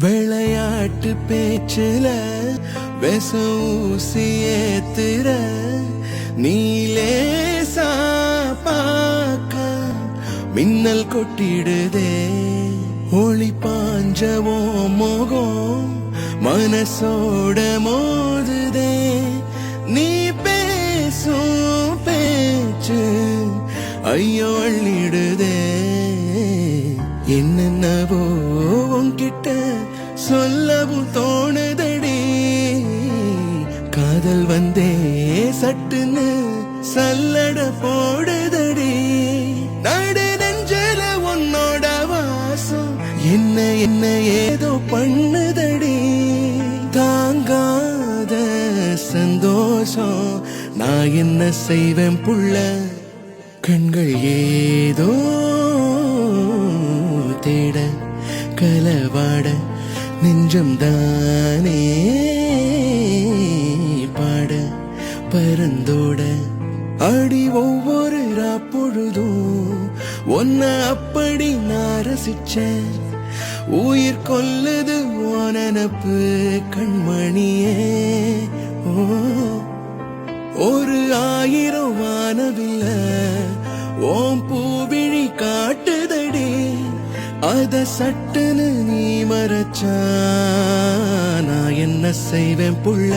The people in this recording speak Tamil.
விளையாட்டு பேச்சில விச நீலே ஏத்துற மின்னல் கொட்டிடுதே. ஒளி பாஞ்சவோ மோகம் மனசோட மோதுதே. நீ பேசும் பேச்சு ஐயோ அள்ளிடுதே. உன்கிட்ட சொல்லவும் தோணுதடி. காதல் வந்தே சட்டுன்னு சல்லட போடுதடி. நடு நெஞ்சல உன்னோட வாசம் என்ன என்ன ஏதோ பண்ணுதடி. தாங்காத சந்தோஷம் நான் என்ன செய்வேன் புள்ள? கண்கள் ஏதோ கலவாட நெஞ்சம் தானே பாட பரந்தோட அடி ஒவ்வொரு பொழுதும் ஒன்ன அப்படி நான் ரசிச்சேன். உயிர் கொல்லுது ஓனனப்பு கண்மணியே. ஒரு ஆயிரம் வானவில்லை ஓம் பூவிழி அத சட்டுன்னு நீ மறைச்சா நான் என்ன செய்வேன் புள்ள?